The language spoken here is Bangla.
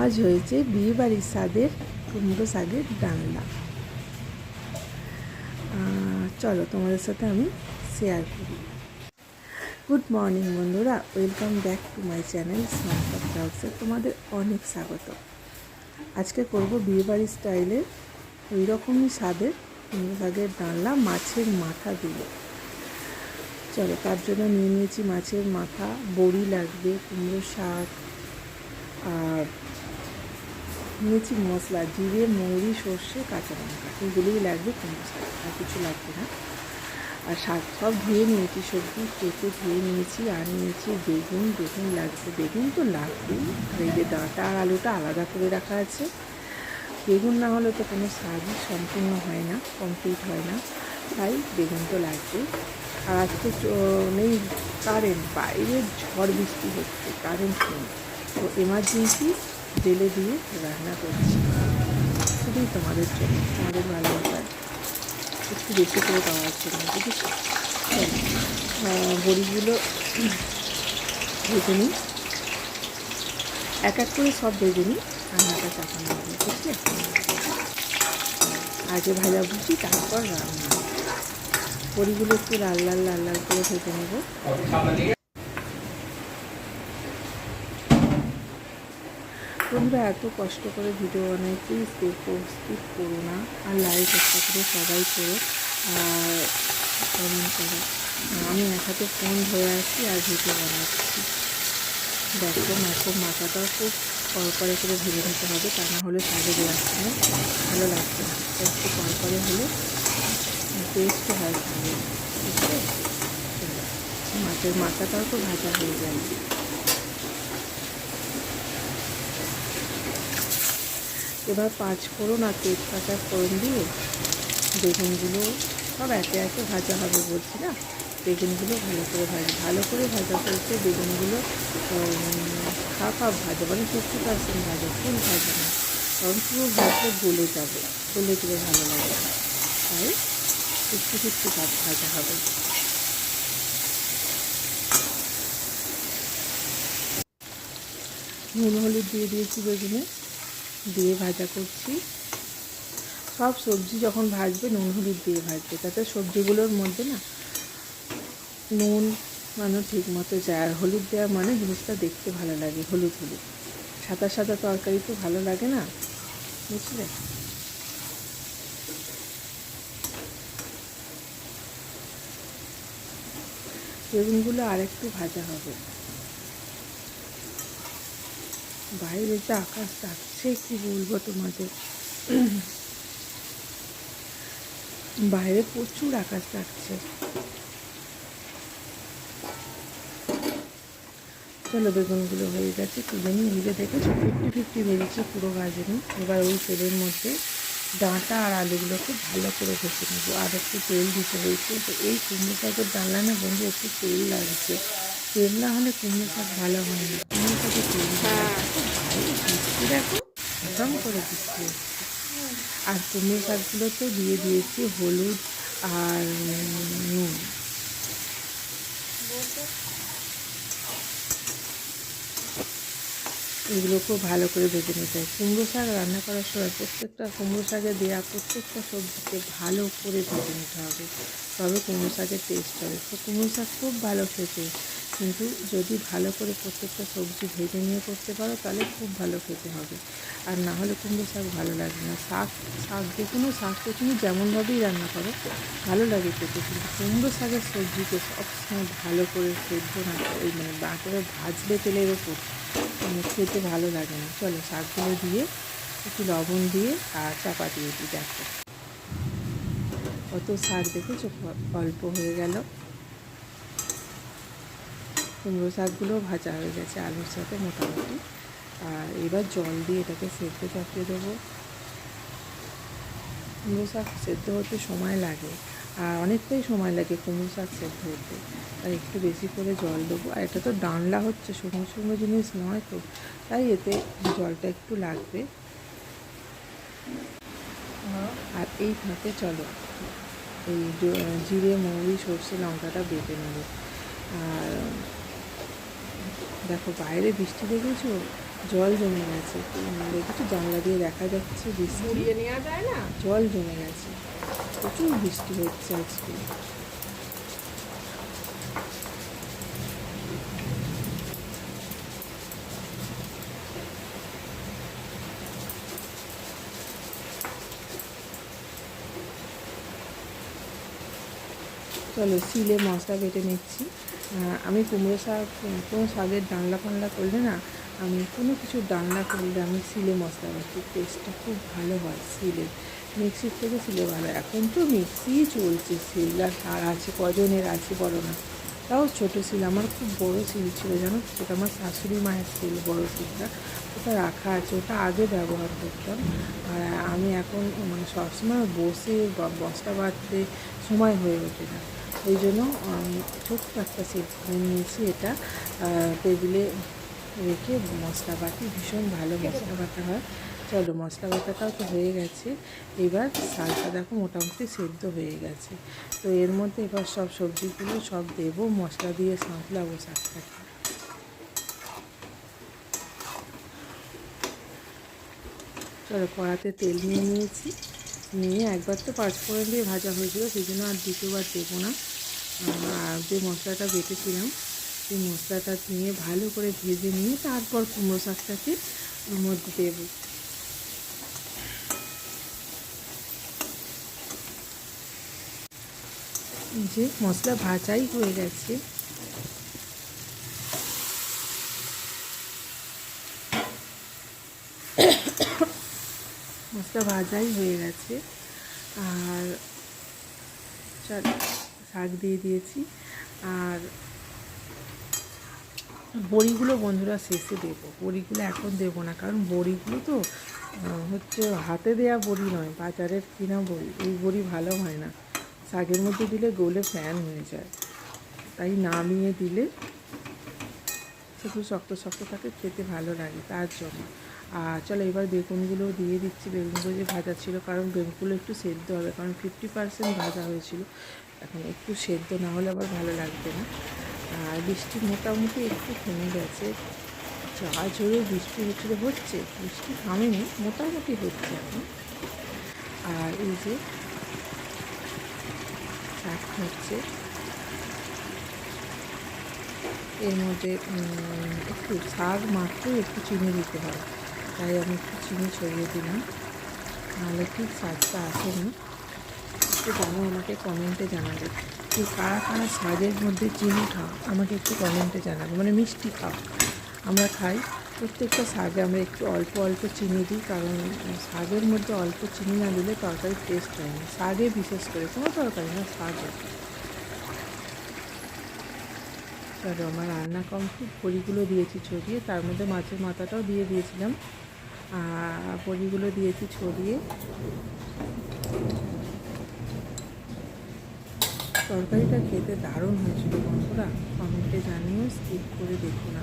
আজ হয়েছে বিয়েবাড়ির স্বাদের কুমড়ো শাকের ডালনা চলো তোমাদের সাথে আমি শেয়ার করি। গুড মর্নিং বন্ধুরা welcome back to my channel smart ব্লগসে তোমাদের অনেক স্বাগত। আজকে করব বিয়েবাড়ির স্টাইলের ওই রকমই স্বাদের কুমড়ো শাকের ডালনা মাছের মাথা দিয়ে। চলো তার জন্য নিয়ে নিয়েছি মাছের মাথা, বড়ি লাগবে, কুমড়ো শাক, আর নিয়েছি মশলা, জিরে, মৌরি, সর্ষে, কাঁচা লঙ্কা। এগুলোই লাগবে কুমড়ো শাক আর কিছু লাগবে না। আর শাক সব ধুয়ে নিয়েছি, সবজি কেটে ধুয়ে নিয়েছি, আর নিয়েছি বেগুন। বেগুন লাগবে, বেগুন তো লাগবেই, আর এই যে ডাঁটা আর আলুটা আলাদা করে রাখা আছে। বেগুন না হলে তো কোনো স্বাদই সম্পূর্ণ হয় না কমপ্লিট হয় না। তাই বেগুন তো লাগবে। আর আজকে নেই কারেন্ট বাইরে ঝড় বৃষ্টি হচ্ছে কারেন্ট নেই। তো এমার্জেন্সি জেলে দিয়ে রান্না করছি। শুধুই তোমাদের জন্য, তোমাদের ভালোবাসার একটু বেশি করে পাওয়ার জন্য, বুঝেছ? বড়িগুলো ভেজে নিই। এক এক করে সব ভেজে নিই রান্নাটা চাপানো হবে বুঝলে? আগে ভাজা ভুজি, তারপর রান্না। বড়িগুলো একটু লাল লাল লাল লাল করে ভেজে নেব। তোমরা এত কষ্ট করে ভিডিও বানাই প্লিজ দেখো স্কিপ করো না। আর লাইক একটা করে সবাই করো। আর কমেন্ট করো। আমি এক হাতে ফোন ধরে আছি আর ভিডিও বানাচ্ছি। দেখো মাছের মাথাটাও খুব কড়কড়ে করে ভেজে নিতে হবে তা না হলে স্বাদে লাগছে না। ভালো লাগছে না। একটু কড়কড়ে হলে টেস্ট হয় বুঝলে চলো, মাছের মাথাটাও তো ভাজা হয়ে যায়। এবার পাঁচ ফোড়ন আর তেজপাতা ফোড়ন দিয়ে বেগুনগুলো সব একে একে ভাজা হবে বলছি না? বেগুনগুলো ভালো করে ভাজা, ভালো করে ভাজা করতে বেগুনগুলো হাফ হাফ ভাজা মানে ফিফটি পার্সেন্ট ভাজা ফুল ভাজা না। কারণ পুরো ভাজলে গলে যাবে, গলে গেলে ভালো লাগে তাই ফিফটি ফিফটি ভাজা হবে। নুন, হলুদ দিয়ে দিয়েছি বেগুনে। দিয়ে ভাজা করছি। সব সবজি যখন ভাজবে, নুন, হলুদ দিয়ে ভাজবে। তাতে সবজিগুলোর মধ্যে না নুন মানে ঠিক মতো যায়। আর হলুদ দেওয়া মানে জিনিসটা দেখতে ভালো লাগে, হলুদ হলুদ। সাদা সাদা তরকারি তো ভালো লাগে না, বুঝলে? বেগুনগুলো আর একটু ভাজা হবে। বাইরে যে আকাশ। ডাকছে কি বলব তোমাদের? বাইরে প্রচুর আকাশ ডাকছে। চলো বেগুনগুলো হয়ে গেছে তুলে নিয়ে নিজে দেখেছ? ফিফটি ফিফটি বেরিয়েছে পুরো ভাজেনি এবার ওই তেলের মধ্যে ডাঁটা আর আলুগুলোকে ভালো করে ভেজে নেব। আর একটু তেল দিতে হয়েছে। তো এই কুমড়ো শাকের ডালনা না বন্ধু একটু তেল লাগছে। তেল না হলে কুমড়ো শাক ভালো হয় না। কুমড়ো শাকে তেল দেখো একদম করে দিচ্ছে আর কুমড়ো শাকগুলোতে দিয়ে দিয়েছি হলুদ আর নুন। এগুলো খুব ভালো করে ভেজে নিতে হয়। কুমড়ো শাক রান্না করার সময় প্রত্যেকটা কুমড়ো শাকে দেওয়া প্রত্যেকটা সবজিকে ভালো করে ভেজে নিতে হবে। তবে কুমড়ো শাকের টেস্ট হবে। তো কুমড়ো শাক খুব ভালো খেতে। কিন্তু যদি ভালো করে প্রত্যেকটা সবজি ভেজে নিয়ে করতে পারো, তাহলে খুব ভালো খেতে হবে। আর না হলে কুমড়ো শাক ভালো লাগবে না। শাক শাক যে কোনো শাককে তুমি যেমনভাবেই রান্না করো, ভালো লাগে খেতে। কিন্তু কুমড়ো শাকের সবজিকে সবসময় ভালো করে সেদ্ধ না মানে বা করে ভাজলে তেলের ওপর খেতে ভালো লাগে না। চলো শাকগুলো দিয়ে একটু লবণ দিয়ে আর চাপা দিয়ে দিই, দেখো। কত শাক দেখেছ? অল্প হয়ে গেল। কুমড়ো শাকগুলো ভাজা হয়ে গেছে আলুর সাথে মোটামুটি। আর এবার জল দিয়ে এটাকে সেদ্ধ চাপিয়ে দেবো। কুমড়ো শাক সেদ্ধ হতে সময় লাগে। আর অনেকটাই সময় লাগে কুমড়ো শাক সেদ্ধ হতে। আর একটু বেশি করে জল দেবো। আর এটা তো ডানলা হচ্ছে শুকনো শুকনো জিনিস নয় তো। তাই এতে জলটা একটু লাগবে। আর এই ফাঁকে চলো এই জিরে মৌরি সর্ষে লঙ্কাটা বেটে নেব। আর দেখো বাইরে বৃষ্টি দেখেছ? জল জমে গেছে। দেখেছি? জানলা দিয়ে দেখা যাচ্ছে বৃষ্টি। মুড়িয়ে নেওয়া যায় না? জল জমে গেছে। প্রচুর বৃষ্টি হচ্ছে আজকে। চলো, শিলে মশলা বেটে নিচ্ছি। আমি কুমড়ো শাক কোনো শাকের ডালনা ফালনা করলে না, আমি কোনো কিছু ডালনা করলে আমি শিলে মশলা বাটি, টেস্টটা খুব ভালো হয় শিলে। মিক্সির থেকে শিলে ভালো। এখন তো মিক্সিই চলছে শিল আর আছে, কজনের আছে বড় না। তাও ছোটো শিল আমার খুব বড় শিল ছিল জানো? সেটা আমার শাশুড়ি মায়ের শিল বড় শিলটা ওটা রাখা আছে, ওটা আগে ব্যবহার করতাম। আর আমি এখন মানে সবসময় বসে বস্তা বাঁধতে সময় হয়ে ওঠে না। ওই জন্য ছোট্ট একটা করে নিয়েছি এটা। টেবিলে রেখে মশলা বাটি ভীষণ ভালো মশলা বাটা হয়। চলো, মশলা বাটাটাও তো হয়ে গেছে। এবার শাকটা দেখো মোটামুটি সেদ্ধ হয়ে গেছে। তো এর মধ্যে এবার সব সবজিগুলো সব দেবো, মশলা দিয়ে সাঁতলাবো শাকটাকে। চলো, কড়াতে তেল নিয়ে নিয়েছি। নিয়ে একবার তো পাঁচফোড়ন দিয়ে ভাজা হয়েছিল, সেই জন্য আর দ্বিতীয়বার দেবো না। আর যে মশলাটা বেটেছিলাম, সেই মশলাটা নিয়ে ভালো করে ভেজে নিয়ে তারপর কুমড়ো শাকটাকে মধ্যে দেবো। যে মশলা ভাজাই হয়ে গেছে। মশলা ভাজাই হয়ে গেছে। আর শাক দিয়ে দিয়েছি। আর বড়িগুলো বন্ধুরা শেষে দেবো। বড়িগুলো এখন দেবো না, কারণ বড়িগুলো তো হচ্ছে হাতে দেওয়া বড়ি নয়, বাজারের কিনা বড়ি। এই বড়ি ভালো হয় না। শাকের মধ্যে দিলে গোলে ফ্যান হয়ে যায়। তাই নামিয়ে দিলে সেগুলো শক্ত শক্ত থাকে, খেতে ভালো লাগে, তার জন্য। আর চলো এবার বেগুনগুলো দিয়ে দিচ্ছি। বেগুনগুলো যে ভাজা ছিল, কারণ বেগুনগুলো একটু সেদ্ধ হবে, কারণ ফিফটি পার্সেন্ট ভাজা হয়েছিল। এখন একটু সেদ্ধ না হলে আবার ভালো লাগবে না। আর বৃষ্টি মোটামুটি একটু থেমে গেছে। যা জোরে বৃষ্টি হচ্ছিল, হচ্ছে। বৃষ্টি থামেনি, মোটামুটি হচ্ছে এখন। আর এই যে শাক হচ্ছে। এর মধ্যে একটু শাক মাত্র একটু চিনি দিতে হয় তাই আমি একটু চিনি ছড়িয়ে দিলাম। নাহলে ঠিক স্বাদটা আসে না। একটু জানো, আমাকে কমেন্টে জানাবে যে কারা কারা শাকের মধ্যে চিনি খাও। আমাকে একটু কমেন্টে জানাবে। মানে মিষ্টি খাও। আমরা খাই। প্রত্যেকটা শাকে আমরা একটু অল্প অল্প চিনি দিই, কারণ শাকের মধ্যে অল্প চিনি না দিলে তরকারির টেস্ট হয় না। শাকে বিশেষ করে, কোনো তরকারি না, শাকে চলো আমার রান্না কমপ্লিট বড়িগুলো দিয়েছি ছড়িয়ে, তার মধ্যে মাছের মাথাটাও দিয়ে দিয়েছিলাম। আর বড়িগুলো দিয়েছি ছড়িয়ে। তরকারিটা খেতে দারুণ হয়েছিল বন্ধুরা, কমেন্টে জানিও স্কিপ করে দেখো না।